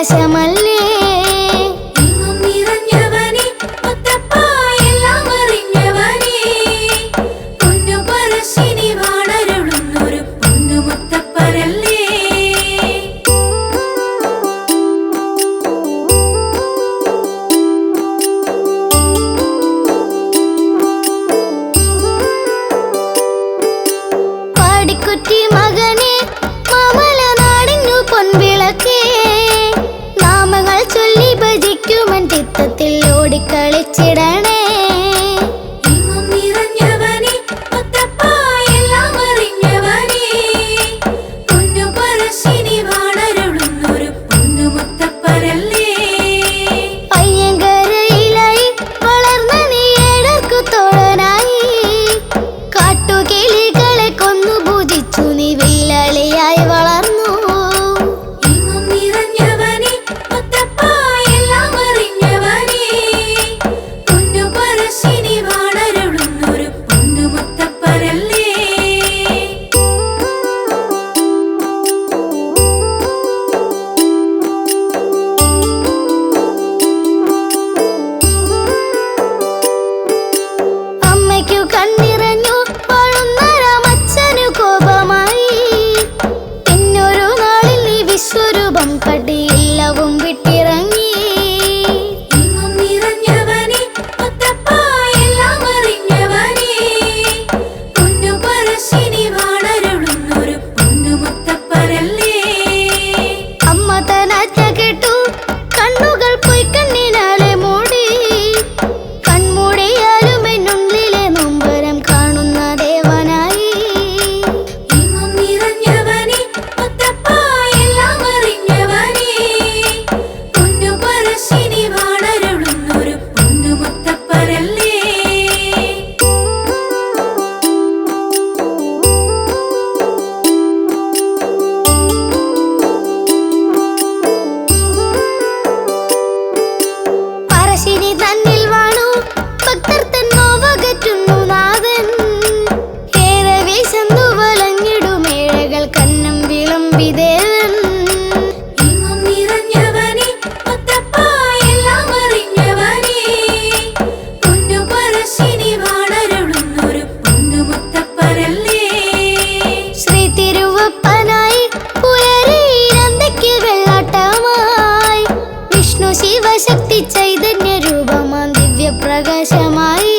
Pasa ചൊല്ലി ഭജിക്കുമൻ ചിത്തത്തിൽ ഓടിക്കളിച്ചിടണം. ചൈതന്യ രൂപമാം ദിവ്യപ്രകാശമായി